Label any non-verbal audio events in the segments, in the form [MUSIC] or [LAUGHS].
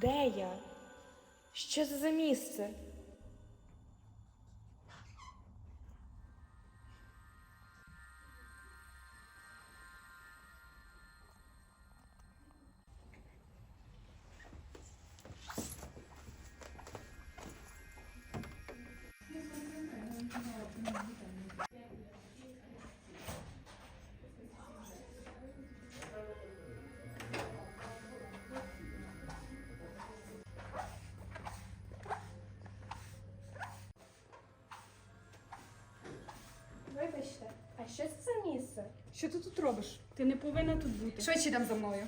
Де я? Що це за місце? Що ти тут робиш? Ти не повинна тут бути. Швидше йдемо за мною.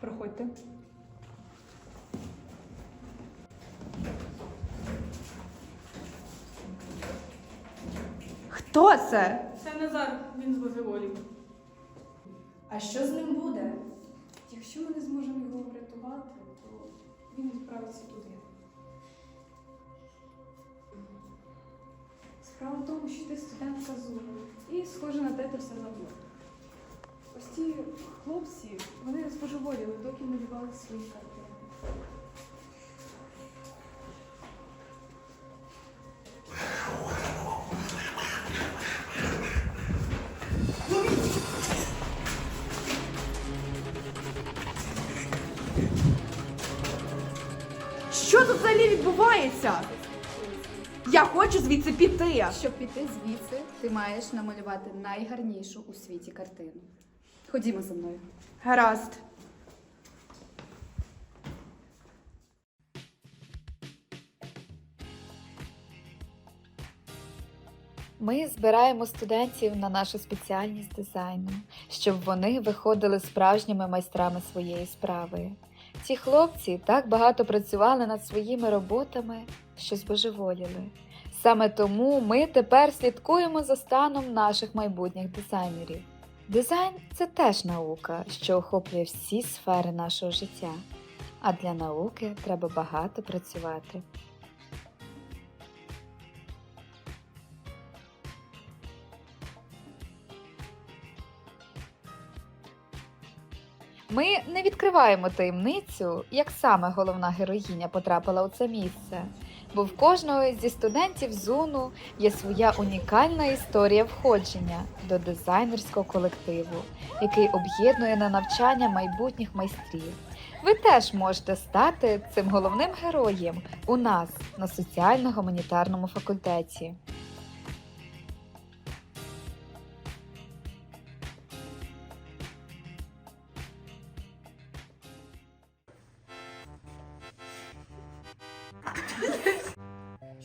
Проходьте. Хто це? Це Назар, він з божеволів. А що з ним буде? Якщо ми не зможемо його врятувати, то він відправиться туди. Справа в тому, що ти студентка Зури. І схоже на те, ти все забула. Ось ті хлопці, вони збожеволіли, доки малювали свої картини. Що тут взагалі відбувається? Я хочу звідси піти. Щоб піти звідси, ти маєш намалювати найгарнішу у світі картину. Ходімо за мною. Гаразд. Ми збираємо студентів на нашу спеціальність дизайну, щоб вони виходили справжніми майстрами своєї справи. Ці хлопці так багато працювали над своїми роботами, що збожеволіли. Саме тому ми тепер слідкуємо за станом наших майбутніх дизайнерів. Дизайн це теж наука, що охоплює всі сфери нашого життя. А для науки треба багато працювати. Ми не відкриваємо таємницю, як саме головна героїня потрапила у це місце, бо в кожного зі студентів ЗУНу є своя унікальна історія входження до дизайнерського колективу, який об'єднує на навчання майбутніх майстрів. Ви теж можете стати цим головним героєм у нас на соціально-гуманітарному факультеті.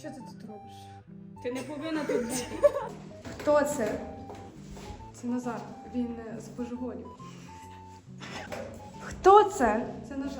Що ти тут робиш? Ти не повинна тут бути. [LAUGHS] Хто це? Це Назар. Він е, з божеволів. Хто це? Це наш.